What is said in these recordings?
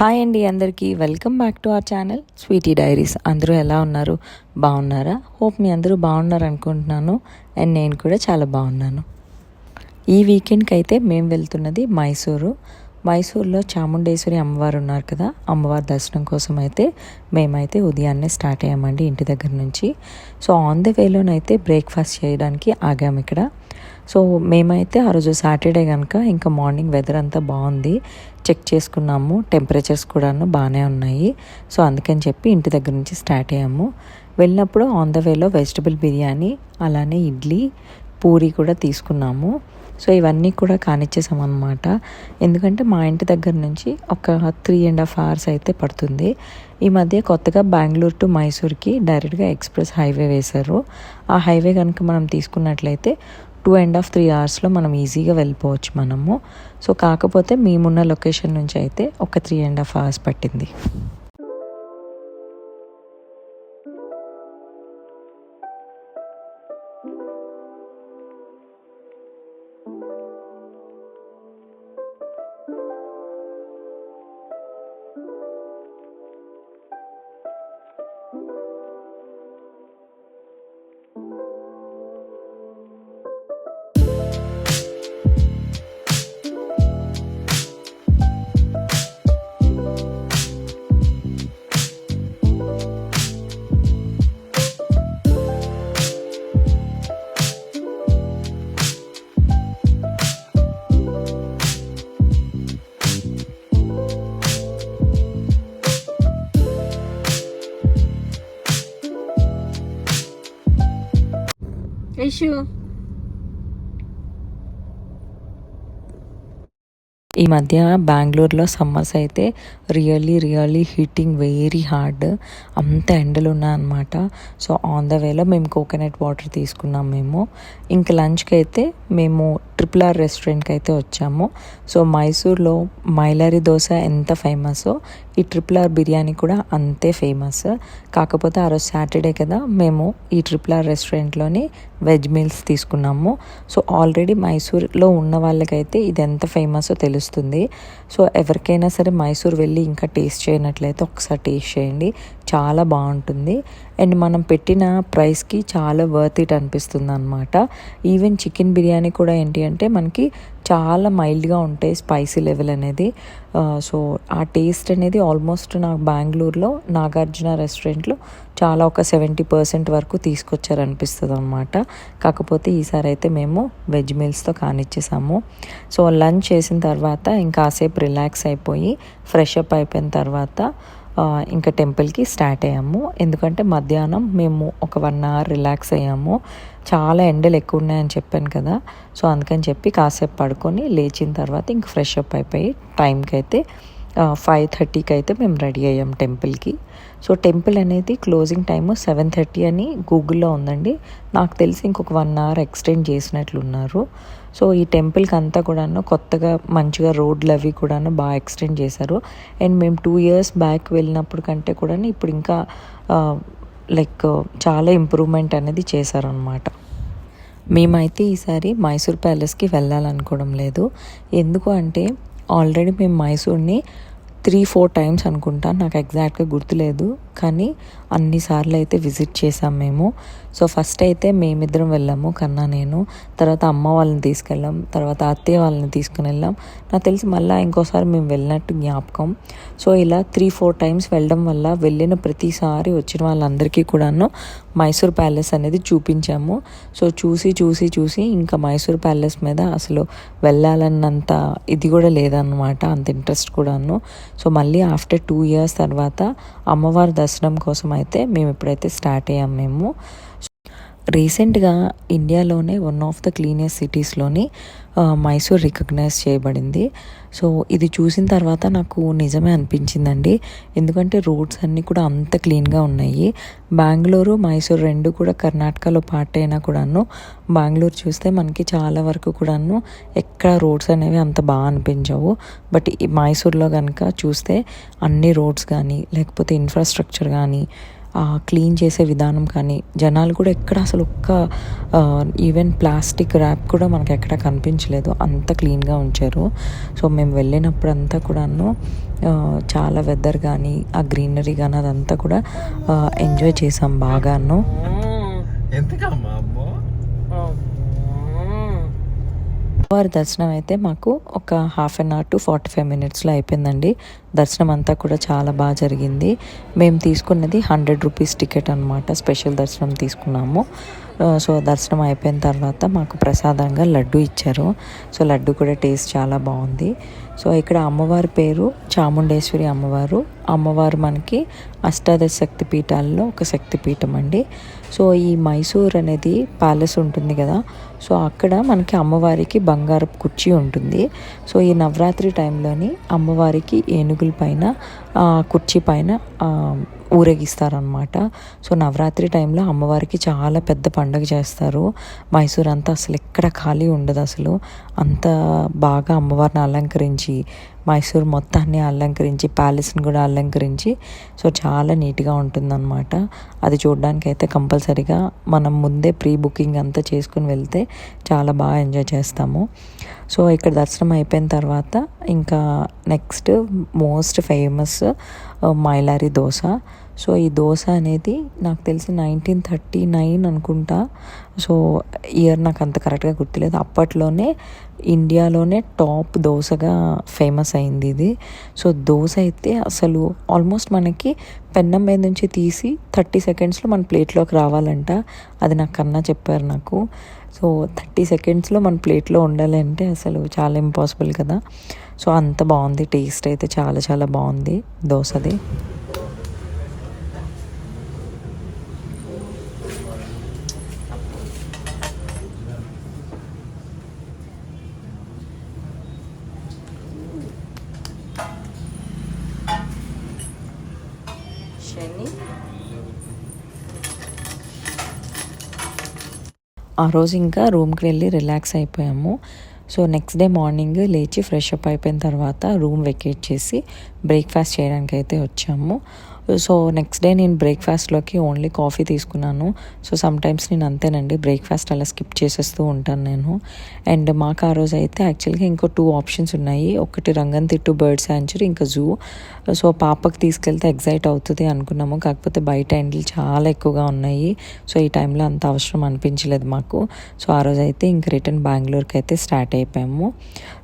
Hi అండి అందరికీ. Welcome back to our channel sweety diaries అందరూ ఎలా ఉన్నారు? బాగున్నారా? హోప్ మీ అందరూ బాగున్నారు అనుకుంటున్నాను. అండ్ నేను కూడా చాలా బాగున్నాను. ఈ వీకెండ్కి అయితే మేము వెళ్తున్నది మైసూరు. మైసూర్లో చాముండేశ్వరి అమ్మవారు ఉన్నారు కదా అమ్మవారి దర్శనం కోసం అయితే మేమైతే ఉదయాన్నే స్టార్ట్ అయ్యామండి ఇంటి దగ్గర నుంచి. సో ఆన్ ద వేలోనైతే బ్రేక్ఫాస్ట్ చేయడానికి ఆగాము ఇక్కడ. సో మేమైతే ఆ రోజు సాటర్డే కనుక ఇంకా మార్నింగ్ వెదర్ అంతా బాగుంది. చెక్ చేసుకున్నాము. టెంపరేచర్స్ కూడాను బాగానే ఉన్నాయి. సో అందుకని చెప్పి ఇంటి దగ్గర నుంచి స్టార్ట్ అయ్యాము. వెళ్ళినప్పుడు ఆన్ ద వేలో వెజిటబుల్ బిర్యానీ అలానే ఇడ్లీ పూరి కూడా తీసుకున్నాము. సో ఇవన్నీ కూడా కానిచ్చేసాం అనమాట ఎందుకంటే మా ఇంటి దగ్గర నుంచి ఒక త్రీ అండ్ హాఫ్ అవర్స్ అయితే పడుతుంది. ఈ మధ్య కొత్తగా బెంగళూరు టు మైసూర్కి డైరెక్ట్గా ఎక్స్ప్రెస్ హైవే వేశారు. ఆ హైవే కనుక మనం తీసుకున్నట్లయితే టూ అండ్ హాఫ్ త్రీ అవర్స్లో మనం ఈజీగా వెళ్ళిపోవచ్చు మనము. సో కాకపోతే మేమున్న లొకేషన్ నుంచి అయితే ఒక త్రీ అండ్ హాఫ్ అవర్స్ పట్టింది. ఐషు ఈ మధ్య బెంగళూరులో సమ్మర్స్ అయితే really really heating very hard అంత ఎండలు ఉన్నాయన్నమాట. సో ఆన్ ద వేలో మేము కోకోనట్ వాటర్ తీసుకున్నాం మేము. ఇంక లంచ్కి అయితే మేము ట్రిపుల్ ఆర్ రెస్టారెంట్కి అయితే వచ్చాము. సో మైసూర్లో మైలారి దోశ ఎంత ఫేమసో ఈ ట్రిపుల్ ఆర్ బిర్యానీ కూడా అంతే ఫేమస్ కాకపోతే ఆ రోజు సాటర్డే కదా మేము ఈ ట్రిపుల్ ఆర్ రెస్టారెంట్లోని వెజ్ మీల్స్ తీసుకున్నాము. సో ఆల్రెడీ మైసూర్లో ఉన్న వాళ్ళకైతే ఇది ఎంత ఫేమస్ తెలుస్తుంది. సో ఎవరికైనా సరే మైసూర్ వెళ్ళి ఇంకా టేస్ట్ చేయనట్లయితే ఒకసారి టేస్ట్ చేయండి. చాలా బాగుంటుంది. అండ్ మనం పెట్టిన ప్రైస్కి చాలా వర్త్ ఇట్ అనిపిస్తుంది అనమాట ఈవెన్ చికెన్ బిర్యానీ కూడా ఏంటి అంటే మనకి చాలా మైల్డ్గా ఉంటాయి స్పైసీ లెవెల్ అనేది. సో ఆ టేస్ట్ అనేది ఆల్మోస్ట్ నాకు బెంగళూరులో నాగార్జున రెస్టారెంట్లో చాలా ఒక సెవెంటీ పర్సెంట్ వరకు తీసుకొచ్చారనిపిస్తుంది అనమాట కాకపోతే ఈసారి అయితే మేము వెజ్ మీల్స్తో కానిచ్చేసాము. సో లంచ్ చేసిన తర్వాత ఇంకాసేపు రిలాక్స్ అయిపోయి ఫ్రెష్ అప్ అయిపోయిన తర్వాత ఇంకా టెంపుల్కి స్టార్ట్ అయ్యాము. ఎందుకంటే మధ్యాహ్నం మేము ఒక వన్ అవర్ రిలాక్స్ అయ్యాము. చాలా ఎండలు ఎక్కువ ఉన్నాయని చెప్పాను కదా. సో అందుకని చెప్పి కాసేపు పడుకొని లేచిన తర్వాత ఇంక ఫ్రెష్ అప్ అయిపోయి టైంకి అయితే ఫైవ్ థర్టీకి అయితే మేము రెడీ అయ్యాం టెంపుల్కి. సో టెంపుల్ అనేది క్లోజింగ్ టైము సెవెన్ థర్టీ అని గూగుల్లో ఉందండి. నాకు తెలిసి ఇంకొక వన్ అవర్ ఎక్స్టెండ్ చేసినట్లున్నారు. సో ఈ టెంపుల్కి అంతా కూడాను కొత్తగా మంచిగా రోడ్లు అవి కూడాను బాగా ఎక్స్టెండ్ చేశారు. అండ్ మేము టూ ఇయర్స్ బ్యాక్ వెళ్ళినప్పుడు కంటే కూడా ఇప్పుడు ఇంకా లైక్ చాలా ఇంప్రూవ్మెంట్ అనేది చేశారనమాట మేమైతే ఈసారి మైసూర్ ప్యాలెస్కి వెళ్ళాలనుకోవడం లేదు. ఎందుకు అంటే ఆల్రెడీ మేము మైసూర్ని త్రీ ఫోర్ టైమ్స్ అనుకుంటా. నాకు ఎగ్జాక్ట్గా గుర్తులేదు. కానీ అన్నిసార్లు అయితే విజిట్ చేసాం మేము. సో ఫస్ట్ అయితే మేమిద్దరం వెళ్ళాము కన్నా నేను. తర్వాత అమ్మ వాళ్ళని తీసుకెళ్ళాం తర్వాత అత్తయ్య వాళ్ళని తీసుకుని వెళ్ళాం. నాకు తెలిసి మళ్ళీ ఇంకోసారి మేము వెళ్ళినట్టు జ్ఞాపకం. సో ఇలా త్రీ ఫోర్ టైమ్స్ వెళ్ళడం వల్ల వెళ్ళిన ప్రతిసారి వచ్చిన వాళ్ళందరికీ కూడాను మైసూర్ ప్యాలెస్ అనేది చూపించాము. సో చూసి చూసి చూసి ఇంకా మైసూర్ ప్యాలెస్ మీద అసలు వెళ్ళాలన్నంత ఇది కూడా లేదన్నమాట అంత ఇంట్రెస్ట్ కూడాను. సో మళ్ళీ ఆఫ్టర్ టూ ఇయర్స్ తర్వాత అమ్మవారి దర్శనం కోసం అయితే మేము ఇప్పుడైతే స్టార్ట్ అయ్యాం మేము. రీసెంట్గా ఇండియాలోనే వన్ ఆఫ్ ద క్లీనెస్ట్ సిటీస్లోని మైసూర్ రికగ్నైజ్ చేయబడింది. సో ఇది చూసిన తర్వాత నాకు నిజమే అనిపించిందండి. ఎందుకంటే రోడ్స్ అన్నీ కూడా అంత క్లీన్గా ఉన్నాయి. బెంగళూరు మైసూర్ రెండు కూడా కర్ణాటకలో పార్ట్ అయినా కూడాను. బెంగళూరు చూస్తే మనకి చాలా వరకు కూడాను ఎక్కడ రోడ్స్ అనేవి అంత బాగా అనిపించవు. బట్ ఈ మైసూర్లో కనుక చూస్తే అన్ని రోడ్స్ కానీ లేకపోతే ఇన్ఫ్రాస్ట్రక్చర్ కానీ క్లీన్ చేసే విధానం కానీ జనాలు కూడా ఎక్కడ అసలు ఒక్క ఈవెన్ ప్లాస్టిక్ ర్యాప్ కూడా మనకు ఎక్కడ కనిపించలేదు. అంత క్లీన్గా ఉంచారు. సో మేము వెళ్ళినప్పుడు అంతా కూడాను చాలా వెదర్ కానీ ఆ గ్రీనరీ కానీ అదంతా కూడా ఎంజాయ్ చేసాం బాగాను. ఎంతకమ్మా అమ్మో వారి దర్శనం అయితే మాకు ఒక half an hour to forty five మినిట్స్లో అయిపోయిందండి. దర్శనం అంతా కూడా చాలా బాగా జరిగింది. మేము తీసుకున్నది హండ్రెడ్ రూపీస్ టికెట్ అనమాట స్పెషల్ దర్శనం తీసుకున్నాము. సో దర్శనం అయిపోయిన తర్వాత మాకు ప్రసాదంగా లడ్డు ఇచ్చారు. సో లడ్డు కూడా టేస్ట్ చాలా బాగుంది. సో ఇక్కడ అమ్మవారి పేరు చాముండేశ్వరి అమ్మవారు. అమ్మవారు మనకి అష్టాదశ శక్తి పీఠాల్లో ఒక శక్తి పీఠం అండి. సో ఈ మైసూర్ అనేది ప్యాలెస్ ఉంటుంది కదా సో అక్కడ మనకి అమ్మవారికి బంగారపు కుర్చీ ఉంటుంది. సో ఈ నవరాత్రి టైంలోని అమ్మవారికి ఏనుగుల పైన కుర్చీ పైన ఊరేగిస్తారనమాట సో నవరాత్రి టైంలో అమ్మవారికి చాలా పెద్ద పండగ చేస్తారు. మైసూర్ అంతా అసలు ఎక్కడ ఖాళీ ఉండదు అసలు. అంత బాగా అమ్మవారిని అలంకరించి మైసూర్ మొత్తాన్ని అలంకరించి ప్యాలెస్ని కూడా అలంకరించి. సో చాలా నీట్గా ఉంటుందన్నమాట. అది చూడడానికి అయితే కంపల్సరీగా మనం ముందే ప్రీ బుకింగ్ అంతా చేసుకుని వెళ్తే చాలా బాగా ఎంజాయ్ చేస్తాము. సో ఇక్కడ దర్శనం అయిపోయిన తర్వాత ఇంకా next most famous Mylari dosa. So ఈ దోశ అనేది నాకు తెలిసి నైన్టీన్ థర్టీ నైన్ అనుకుంటా. సో ఇయర్ నాకు అంత కరెక్ట్గా గుర్తులేదు. అప్పట్లోనే ఇండియాలోనే టాప్ దోశగా ఫేమస్ అయింది ఇది. సో దోశ అయితే అసలు ఆల్మోస్ట్ మనకి పెన్నం మీద నుంచి తీసి థర్టీ సెకండ్స్లో మన ప్లేట్లోకి రావాలంట. అది నాకు కన్నా చెప్పారు నాకు. సో థర్టీ సెకండ్స్లో మన ప్లేట్లో ఉండాలి అంటే అసలు చాలా ఇంపాసిబుల్ కదా. సో అంత బాగుంది. టేస్ట్ అయితే చాలా చాలా బాగుంది దోశది. ఆ రోజు ఇంకా రూమ్కి వెళ్ళి రిలాక్స్ అయిపోయాము. సో నెక్స్ట్ డే మార్నింగ్ లేచి ఫ్రెష్ అప్ అయిపోయిన తర్వాత రూమ్ వెకేట్ చేసి బ్రేక్ఫాస్ట్ చేయడానికి అయితే వచ్చాము. సో నెక్స్ట్ డే నేను బ్రేక్ఫాస్ట్లోకి ఓన్లీ కాఫీ తీసుకున్నాను. సో సమ్ టైమ్స్ నేను అంతేనండి. బ్రేక్ఫాస్ట్ అలా స్కిప్ చేసేస్తూ ఉంటాను నేను. అండ్ మాకు ఆ రోజు అయితే యాక్చువల్గా ఇంకో టూ ఆప్షన్స్ ఉన్నాయి. ఒకటి రంగన్ తిట్టు బర్డ్ శాంచురీ ఇంకా జూ. సో పాపకి తీసుకెళ్తే ఎగ్జైట్ అవుతుంది అనుకున్నాము. కాకపోతే బయట ఎండలు చాలా ఎక్కువగా ఉన్నాయి. సో ఈ టైంలో అంత అవసరం అనిపించలేదు మాకు. సో ఆ రోజు అయితే ఇంక రిటర్న్ బెంగళూరుకి అయితే స్టార్ట్ అయిపోయాము.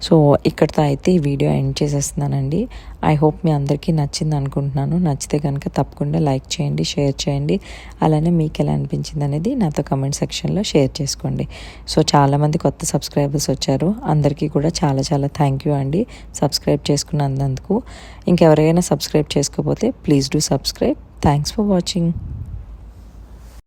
సో ఇక్కడితో అయితే ఈ వీడియో ఎండ్ చేసేస్తున్నానండి. ఐ హోప్ మీ అందరికీ నచ్చింది అనుకుంటున్నాను. నచ్చితే కనుక తప్పకుండా లైక్ చేయండి షేర్ చేయండి. అలానే మీకు ఎలా అనిపించింది అనేది నాతో కమెంట్ సెక్షన్లో షేర్ చేసుకోండి. సో చాలామంది కొత్త సబ్స్క్రైబర్స్ వచ్చారు. అందరికీ కూడా చాలా చాలా థ్యాంక్ యూ అండి. సబ్స్క్రైబ్ చేసుకున్నందుకు. ఇంకెవరైనా సబ్స్క్రైబ్ చేసుకోకపోతే please do subscribe. Thanks for watching.